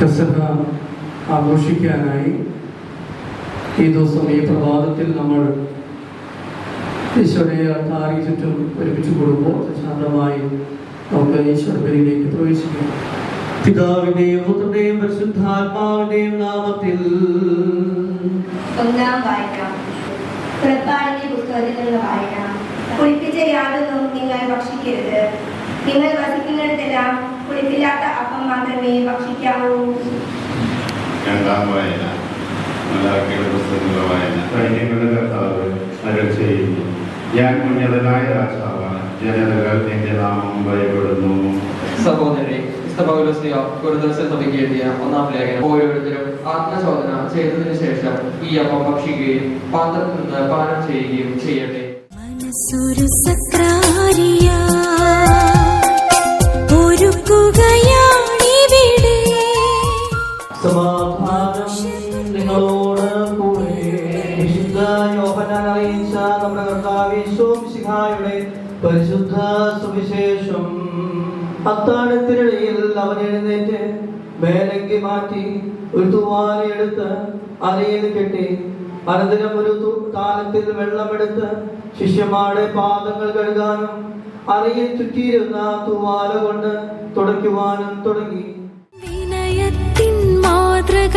പെസഹ ആഘോഷിക്കാനായി ഈ ദിവസം ഈ പ്രഭാതത്തിൽ നമ്മൾ ഈശ്വരയെ അട്ടാറി ചുറ്റും ഒരുമിച്ച് കൂടുമ്പോൾ ശാന്തമായി നമുക്ക് ഈശ്വരപരിയിലേക്ക് പ്രവേശിക്കാം. പിതാവിന്റെയും പുത്രന്റെയും പരിശുദ്ധാത്മാവിന്റെയും നാമത്തിൽ ഒന്നാം വായന. പുറപ്പാടിന്റെ പുസ്തകത്തിൽ നിന്ന് വായന. കുളിപ്പിച്ച യാതൊന്നും നിങ്ങൾ ഭക്ഷിക്കരുത്. നിങ്ങൾ വസിക്കുന്നിടത്തെല്ലാം കുളിപ്പില്ലാത്ത അപ്പം മാത്രമേ ഭക്ഷിക്കാവൂ. രണ്ടാം വായന. ഞാൻ ഉന്നതനായ രാജാവാണ്. ജനതകൾ എന്റെ നാമം ഭയപ്പെടുന്നു. കൂടുതൽ സഭയ്ക്ക് എഴുതിയ ഒന്നാം ലേഖനം. ഓരോരുത്തരും ആത്മശോധന ചെയ്തതിനു ശേഷം ഈ അപ്പം ഭക്ഷിക്കുകയും പാത്രത്തിൽ നിന്ന് പാനം ചെയ്യുകയും ചെയ്യട്ടെ. മനസ്സൊരു സക്രാരിയ. സമാധാനം നിങ്ങളോട് കൂടെ. വിശുദ്ധ അറിയിച്ച നമ്മുടെ കർത്താവ് പരിശുദ്ധ സുവിശേഷം അത്താഴത്തിനിടയിൽ അവൻ എഴുന്നേറ്റ് മേലങ്കി മാറ്റി ഒരു തുവാലയെടുത്ത് അരയിൽ കെട്ടി. അനന്തരം ഒരു താലത്തിൽ വെള്ളമെടുത്ത് ശിഷ്യന്മാരുടെ പാദങ്ങൾ കഴുകാനും അരയിൽ ചുറ്റിയിരുന്ന തുവാല കൊണ്ട് തുടയ്ക്കുവാനും തുടങ്ങി. വിനയത്തിൻ മാതൃക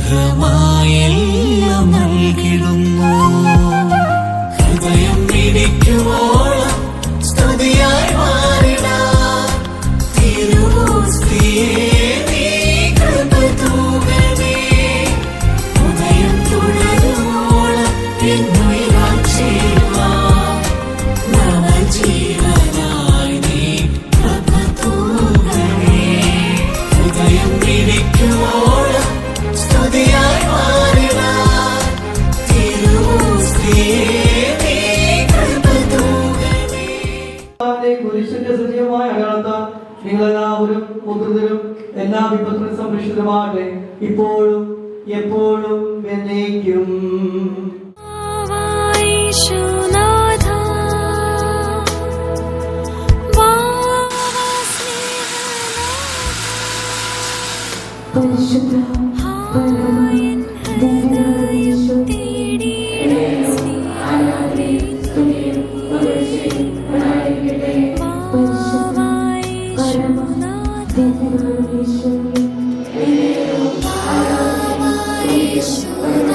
உலகமாயில் ഈ കുരിശിന്റെ സജീവമായ അടയാളത്താൽ നിങ്ങളെല്ലാവരും പുത്രരും എല്ലാ വിപത്തിനും സംരക്ഷിതമാകട്ടെ. ഇപ്പോഴും എപ്പോഴും എന്നേക്കും. പരിശുദ്ധ Thank you.